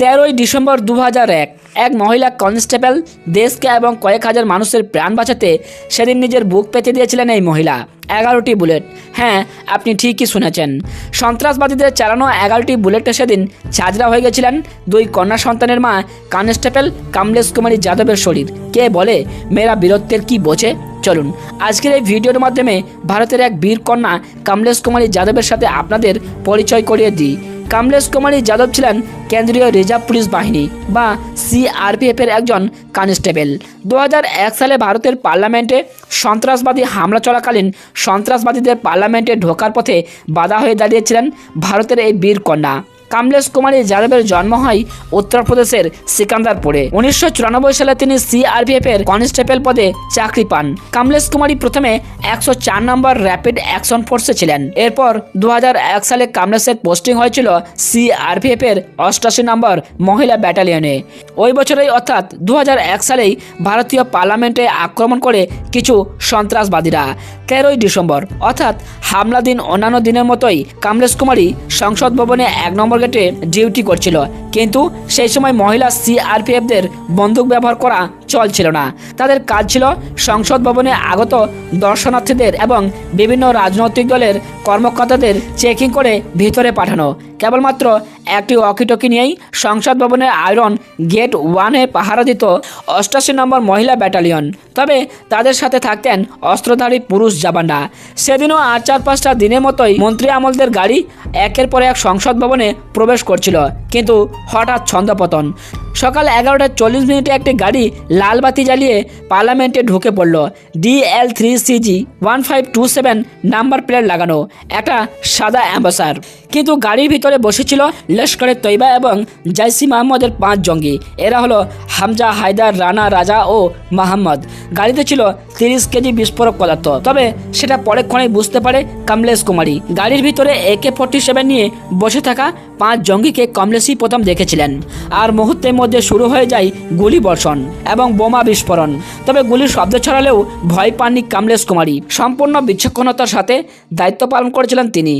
তেরোই ডিসেম্বর দু এক এক মহিলা কনস্টেবল, দেশকে এবং কয়েক হাজার মানুষের প্রাণ বাঁচাতে সেদিন নিজের বুক পেতে দিয়েছিলেন এই মহিলা। এগারোটি বুলেট। হ্যাঁ আপনি ঠিকই শুনেছেন। সন্ত্রাসবাদীদের চালানো এগারোটি বুলেটে সেদিন ঝাঁঝরা হয়ে গেছিলেন দুই কন্যা সন্তানের মা কনস্টেবল কামলেশ কুমারী যাদবের শরীর। কে বলে? মেয়েরা বীরত্বের কি বোঝে? চলুন, আজকের এই ভিডিওর মাধ্যমে ভারতের এক বীর কন্যা কামলেশ কুমারী যাদবের সাথে আপনাদের পরিচয় করিয়ে দিই। কামলেশ কুমারী যাদব ছিলেন কেন্দ্রীয় রিজার্ভ পুলিশ বাহিনী বা সিআরপিএফ এর একজন কনস্টেবল। দু হাজার এক সালে ভারতের পার্লামেন্টে সন্ত্রাসবাদী হামলা চলাকালীন সন্ত্রাসবাদীদের পার্লামেন্টে ঢোকার পথে বাধা হয়ে দাঁড়িয়েছিলেন ভারতের এই বীর কন্যা। কামলেশ কুমারী যাদবের জন্ম হয় উত্তরপ্রদেশের সিকান্দারপুরে। উনিশশো চুরানব্বই সালে তিনি সিআরপিএফ এর কনস্টেবল পদে চাকরি পান। কামলেশ কুমারী প্রথমে একশো চার নম্বর র্যাপিড অ্যাকশন ফোর্সে ছিলেন। এরপর দু হাজার এক সালে কামলেশের পোস্টিং হয়েছিল সিআরপিএফ এর অষ্টাশি নম্বর মহিলা ব্যাটালিয়নে। ওই বছরেই অর্থাৎ দু হাজার এক সালেই ভারতীয় পার্লামেন্টে আক্রমণ করে কিছু সন্ত্রাসবাদীরা। তেরোই ডিসেম্বর, অর্থাৎ হামলা দিন অন্যান্য দিনের মতোই কামলেশ কুমারী সংসদ ভবনে এক নম্বর গেটে ডিউটি করছিল। কিন্তু সেই সময় মহিলা সিআরপিএফদের বন্দুক ব্যবহার করা চলছিল না। তাদের কাজ ছিল সংসদ ভবনে আগত দর্শনার্থীদের এবং বিভিন্ন রাজনৈতিক দলের কর্মকর্তাদের চেকিং করে ভিতরে পাঠানো। কেবলমাত্র একটি অকিটকি নিয়েই সংসদ ভবনের আয়রন গেট ওয়ানে পাহারা দিত অষ্টাশি নম্বর মহিলা ব্যাটালিয়ন তবে তাদের সাথে থাকতেন অস্ত্রধারী পুরুষ জাবান্ডা সেদিনও আর চার পাঁচটা দিনের মতোই মন্ত্রী আমলদের গাড়ি একের পর এক সংসদ ভবনে প্রবেশ করছিল। কিন্তু হঠাৎ ছন্দপতন। সকাল এগারোটা চল্লিশ মিনিটে একটি গাড়ি লাল বাতি জ্বালিয়ে পার্লামেন্টে ঢুকে পড়ল। DL three CG one five two seven number plate লাগানো, একটা সাদা অ্যাম্বাসার। কিন্তু গাড়ির ভিতরে বসেছিল লস্করের তৈবা এবং জাইসি মাহমদের পাঁচ জঙ্গি। এরা হলো হামজা হায়দার, রানা, রাজা ও মাহমদ। গাড়িতে ছিল তিরিশ কেজি বিস্ফোরক পদার্থ। তবে সেটা পরেক্ষণে বুঝতে পারে কমলেশ কুমারী। গাড়ির ভিতরে একে ফোর্টি সেভেন নিয়ে বসে থাকা পাঁচ জঙ্গিকে কমলেশই প্রথম দেখেছিলেন। আর মুহূর্তের মধ্যে শুরু হয়ে যায় গুলি বর্ষণ এবং বোমা বিস্ফোরণ। তবে গুলির শব্দ ছড়ালেও ভয় পাননি কমলেশ কুমারী। সম্পূর্ণ বিচক্ষণতার সাথে দায়িত্ব পালন করেছিলেন তিনি।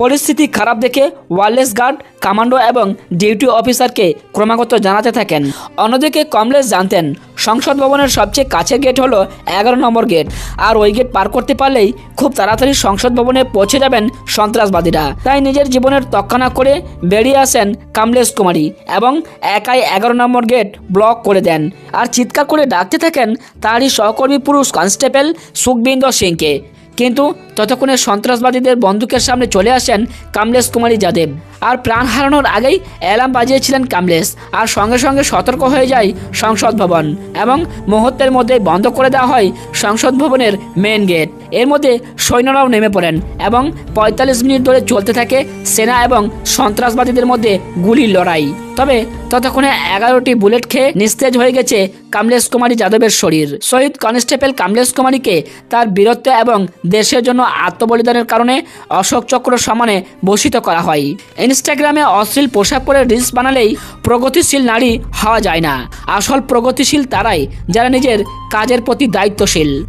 পরিস্থিতি খারাপ দেখে ওয়ারলেস গার্ড, কমান্ডো এবং ডিউটি অফিসারকে ক্রমাগত জানাতে থাকেন। অন্যদিকে কমলেশ জানতেন সংসদ ভবনের সবচেয়ে কাছের গেট হলো এগারো নম্বর গেট। আর ওই গেট পার করতে পারলেই খুব তাড়াতাড়ি সংসদ ভবনে পৌঁছে যাবেন সন্ত্রাসবাদীরা। তাই নিজের জীবনের তক্ষণা করে বেরিয়ে আসেন কামলেশ কুমারী এবং একাই এগারো নম্বর গেট ব্লক করে দেন। আর চিৎকার করে ডাকতে থাকেন তারই সহকর্মী পুরুষ কনস্টেবল সুখবিন্দর সিংকে। কিন্তু ততক্ষণে সন্ত্রাসবাদীদের বন্দুকের সামনে চলে আসেন কামলেশ কুমারী যাদেব। আর প্রাণ হারানোর আগেই অ্যালার্ম বাজিয়েছিলেন কামলেশ। আর সঙ্গে সঙ্গে সতর্ক হয়ে যায় সংসদ ভবন এবং মুহূর্তের মধ্যে বন্ধ করে দেওয়া হয় সংসদ ভবনের মেন গেট। এর মধ্যে সৈন্যরাও নেমে পড়েন এবং পঁয়তাল্লিশ মিনিট ধরে চলতে থাকে সেনা এবং সন্ত্রাসবাদীদের মধ্যে গুলির লড়াই। তবে ততক্ষণে এগারোটি বুলেট খেয়ে নিস্তেজ হয়ে গেছে কামলেশ কুমারী যাদবের শরীর। শহীদ কনস্টেবল কামলেশ কুমারীকে তার বীরত্ব এবং দেশের জন্য আত্মবলিদানের কারণে অশোক চক্র সমানে ভূষিত করা হয়। ইনস্টাগ্রামে অশ্লীল পোশাক পরে রিলস বানালেই প্রগতিশীল নারী হওয়া যায় না। আসল প্রগতিশীল তারাই যারা নিজের কাজের প্রতি দায়িত্বশীল।